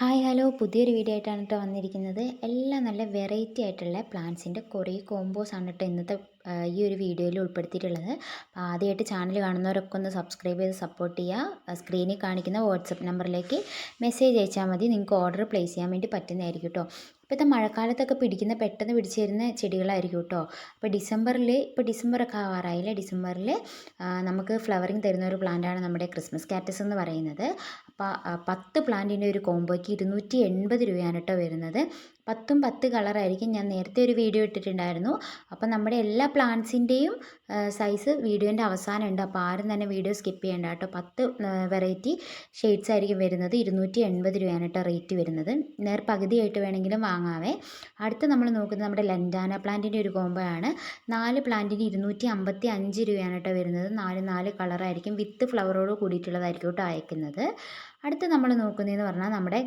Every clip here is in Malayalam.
Hi hello. പുതിയൊരു വീഡിയോ ആയിട്ടാണ് കേട്ടോ വന്നിരിക്കുന്നത്. എല്ലാം നല്ല വെറൈറ്റി ആയിട്ടുള്ള പ്ലാന്റ്സിന്റെ കുറേ കോമ്പോസ് ആണ് കേട്ടോ ഇന്നത്തെ ഈ ഒരു വീഡിയോയിൽ ഉൾപ്പെടുത്തിയിട്ടുള്ളത്. അപ്പോൾ ആദ്യമായിട്ട് ചാനൽ കാണുന്നവരൊക്കെ ഒന്ന് സബ്സ്ക്രൈബ് ചെയ്ത് സപ്പോർട്ട് ചെയ്യുക സ്ക്രീനിൽ കാണിക്കുന്ന വാട്സപ്പ് നമ്പറിലേക്ക് മെസ്സേജ് അയച്ചാൽ മതി. നിങ്ങൾക്ക് ഓർഡർ പ്ലേസ് ചെയ്യാൻ വേണ്ടി പറ്റുന്നതായിരിക്കും കേട്ടോ ഇപ്പോഴത്തെ മഴക്കാലത്തൊക്കെ പിടിക്കുന്ന പെട്ടെന്ന് പിടിച്ച് വരുന്ന ചെടികളായിരിക്കും കേട്ടോ അപ്പോൾ ഡിസംബറിൽ ഇപ്പോൾ ഡിസംബറൊക്കെ ആവാറായില്ലേ? ഡിസംബറിൽ നമുക്ക് ഫ്ലവറിങ് തരുന്ന ഒരു പ്ലാന്റാണ് നമ്മുടെ ക്രിസ്മസ് കാറ്റസ് എന്ന് പറയുന്നത്. പത്ത് പ്ലാന്റിന്റെ ഒരു കോംബോയ്ക്ക് ഇരുന്നൂറ്റി എൺപത് രൂപയാണ് കേട്ടോ വരുന്നത്. പത്തും പത്ത് കളറായിരിക്കും ഞാൻ നേരത്തെ ഒരു വീഡിയോ ഇട്ടിട്ടുണ്ടായിരുന്നു. അപ്പോൾ നമ്മുടെ എല്ലാ പ്ലാന്റ്സിന്റെയും സൈസ് വീഡിയോന്റെ അവസാനം ഉണ്ട് അപ്പോൾ ആരും തന്നെ വീഡിയോ സ്കിപ്പ് ചെയ്യേണ്ട കേട്ടോ. പത്ത് വെറൈറ്റി ഷെയ്ഡ്സ് ആയിരിക്കും വരുന്നത്. ഇരുന്നൂറ്റി എൺപത് രൂപയാണ് കേട്ടോ റേറ്റ് വരുന്നത്. നേർ പകുതിയായിട്ട് വേണമെങ്കിലും വാങ്ങാവേ. അടുത്ത് നമ്മൾ നോക്കുന്നത് നമ്മുടെ ലൻഡാന പ്ലാന്റിന്റെ ഒരു കോംബോ ആണ്. നാല് പ്ലാന്റിന് ഇരുന്നൂറ്റി അമ്പത്തി അഞ്ച് രൂപയാണ് കേട്ടോ വരുന്നത്. നാല് നാല് കളറായിരിക്കും. വിത്ത് ഫ്ലവറോട് കൂടിയിട്ടുള്ളതായിരിക്കും കേട്ടോ അയക്കുന്നത്. അടുത്ത് നമ്മൾ നോക്കുന്നതെന്ന് പറഞ്ഞാൽ നമ്മുടെ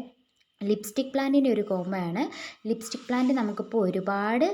ലിപ്സ്റ്റിക് പ്ലാന്റിന്റെ ഒരു കോമയാണ്. ലിപ്സ്റ്റിക് പ്ലാന്റ് നമുക്കിപ്പോൾ ഒരുപാട്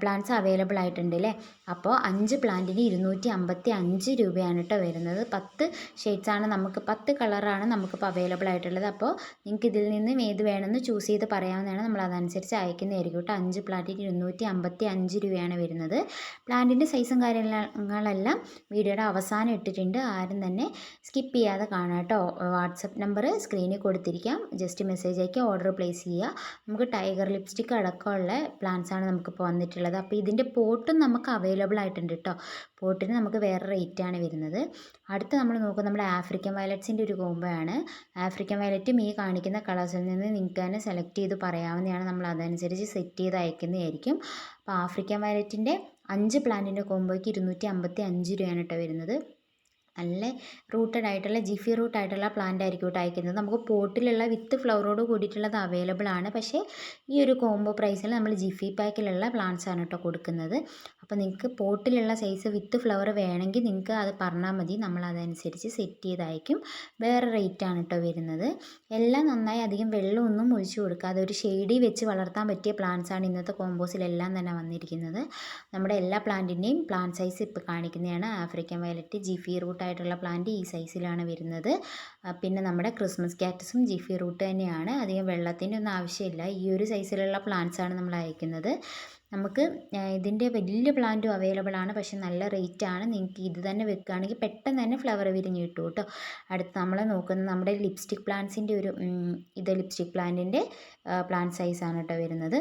പ്ലാന്റ്സ് അവൈലബിൾ ആയിട്ടുണ്ട് അല്ലേ അപ്പോൾ അഞ്ച് പ്ലാന്റിന് ഇരുന്നൂറ്റി അമ്പത്തി അഞ്ച് രൂപയാണ് കേട്ടോ വരുന്നത്. പത്ത് ഷെയ്ഡ്സാണ് നമുക്ക് പത്ത് കളറാണ് നമുക്കിപ്പോൾ അവൈലബിൾ ആയിട്ടുള്ളത്. അപ്പോൾ നിങ്ങൾക്ക് ഇതിൽ നിന്നും ഏത് വേണമെന്ന് ചൂസ് ചെയ്ത് പറയാവുന്നതാണ്. നമ്മൾ അതനുസരിച്ച് അയക്കുന്നതായിരിക്കും കേട്ടോ അഞ്ച് പ്ലാന്റിന് ഇരുന്നൂറ്റി അമ്പത്തി അഞ്ച് രൂപയാണ് വരുന്നത്. പ്ലാന്റിന്റെ സൈസും കാര്യങ്ങളെല്ലാം വീഡിയോയുടെ അവസാനം ഇട്ടിട്ടുണ്ട്. ആരും തന്നെ സ്കിപ്പ് ചെയ്യാതെ കാണാം കേട്ടോ വാട്സപ്പ് നമ്പർ സ്ക്രീനിൽ കൊടുത്തിരിക്കാം. ജസ്റ്റ് മെസ്സേജ് ഓർഡർ പ്ലേസ് ചെയ്യുക. നമുക്ക് ടൈഗർ ലിപ്സ്റ്റിക് അടക്കമുള്ള പ്ലാൻസാണ് നമുക്കിപ്പോൾ വന്നിട്ടുള്ളത്. അപ്പോൾ ഇതിന്റെ പോട്ടും നമുക്ക് അവൈലബിൾ ആയിട്ടുണ്ട് കേട്ടോ പോട്ടിന് നമുക്ക് വേറെ റേറ്റ് ആണ് വരുന്നത്. അടുത്ത് നമ്മൾ നോക്കുക നമ്മുടെ ആഫ്രിക്കൻ വയലറ്റ്സിന്റെ ഒരു ആണ്. ആഫ്രിക്കൻ വയലറ്റും ഈ കാണിക്കുന്ന കളേഴ്സിൽ നിന്ന് നിങ്ങൾക്ക് തന്നെ സെലക്ട് ചെയ്ത് പറയാവുന്നതാണ്. നമ്മൾ അതനുസരിച്ച് സെറ്റ് ചെയ്ത് അയക്കുന്നതായിരിക്കും. അപ്പോൾ ആഫ്രിക്കൻ വയലറ്റിന്റെ അഞ്ച് പ്ലാന്റിന്റെ കോമ്പോയ്ക്ക് ഇരുന്നൂറ്റി അമ്പത്തി അഞ്ച് രൂപയാണ് കേട്ടോ വരുന്നത്. നല്ല റൂട്ടഡ് ആയിട്ടുള്ള ജിഫി റൂട്ട് ആയിട്ടുള്ള പ്ലാന്റ് ആയിരിക്കും കേട്ടോ അയക്കുന്നത്. നമുക്ക് പോട്ടിലുള്ള വിത്ത് ഫ്ലവറോട് കൂടിയിട്ടുള്ളത് അവൈലബിൾ ആണ്. പക്ഷേ ഈ ഒരു കോംബോ പ്രൈസിൽ നമ്മൾ ജിഫി പാക്കിലുള്ള പ്ലാന്റ്സ് ആണ് കേട്ടോ കൊടുക്കുന്നത്. അപ്പോൾ നിങ്ങൾക്ക് പോട്ടിലുള്ള സൈസ് വിത്ത് ഫ്ലവർ വേണമെങ്കിൽ നിങ്ങൾക്ക് അത് പറഞ്ഞാൽ മതി. നമ്മൾ അതനുസരിച്ച് സെറ്റ് ചെയ്തായിരിക്കും. വേറെ റേറ്റ് ആണ് കേട്ടോ വരുന്നത്. എല്ലാം നന്നായി അധികം വെള്ളമൊന്നും ഒഴിച്ചു കൊടുക്കാതെ ഒരു ഷെയ്ഡി വെച്ച് വളർത്താൻ പറ്റിയ പ്ലാന്റ്സ് ആണ് ഇന്നത്തെ കോമ്പോസിലെല്ലാം തന്നെ വന്നിരിക്കുന്നത്. നമ്മുടെ എല്ലാ പ്ലാന്റിന്റെയും പ്ലാന്റ് സൈസ് ഇപ്പോൾ കാണിക്കുന്നതാണ്. ആഫ്രിക്കൻ വയലറ്റ് ജിഫി റൂട്ട് ആയിട്ടുള്ള പ്ലാന്റ് ഈ സൈസിലാണ് വരുന്നത്. പിന്നെ നമ്മുടെ ക്രിസ്മസ് കാക്ടസും ജിഫി റൂട്ട് തന്നെയാണ്. അധികം വെള്ളത്തിന്റെ ഒന്നും ആവശ്യമില്ല. ഈ ഒരു സൈസിലുള്ള പ്ലാന്റ്സ് ആണ് നമ്മൾ അയക്കുന്നത്. നമുക്ക് ഇതിന്റെ വലിയ പ്ലാന്റും അവൈലബിൾ ആണ്. പക്ഷെ നല്ല റേറ്റ് ആണ്. നിങ്ങൾക്ക് ഇത് തന്നെ വെക്കുകയാണെങ്കിൽ പെട്ടെന്ന് തന്നെ ഫ്ലവർ വിരിഞ്ഞ് കിട്ടും കേട്ടോ. അടുത്ത് നമ്മൾ നോക്കുന്നത് നമ്മുടെ ലിപ്സ്റ്റിക് പ്ലാന്റ്സിന്റെ ഒരു ഇത് ലിപ്സ്റ്റിക് പ്ലാന്റിന്റെ പ്ലാന്റ് സൈസാണ് കേട്ടോ വരുന്നത്.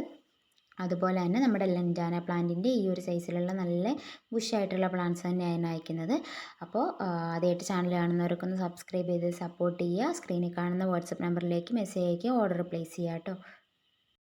അതുപോലെ തന്നെ നമ്മുടെ ലൻഡാന പ്ലാന്റിന്റെ ഈ ഒരു സൈസിലുള്ള നല്ല ബുഷായിട്ടുള്ള പ്ലാന്റ്സ് തന്നെയാണ് അയക്കുന്നത്. അപ്പോൾ ആദ്യമായിട്ട് ചാനൽ കാണുന്നവരൊക്കെ ഒന്ന് സബ്സ്ക്രൈബ് ചെയ്ത് സപ്പോർട്ട് ചെയ്യുക. സ്ക്രീനിൽ കാണുന്ന വാട്സപ്പ് നമ്പറിലേക്ക് മെസ്സേജ് അയക്കുക. ഓർഡർ പ്ലേസ് ചെയ്യുക കേട്ടോ.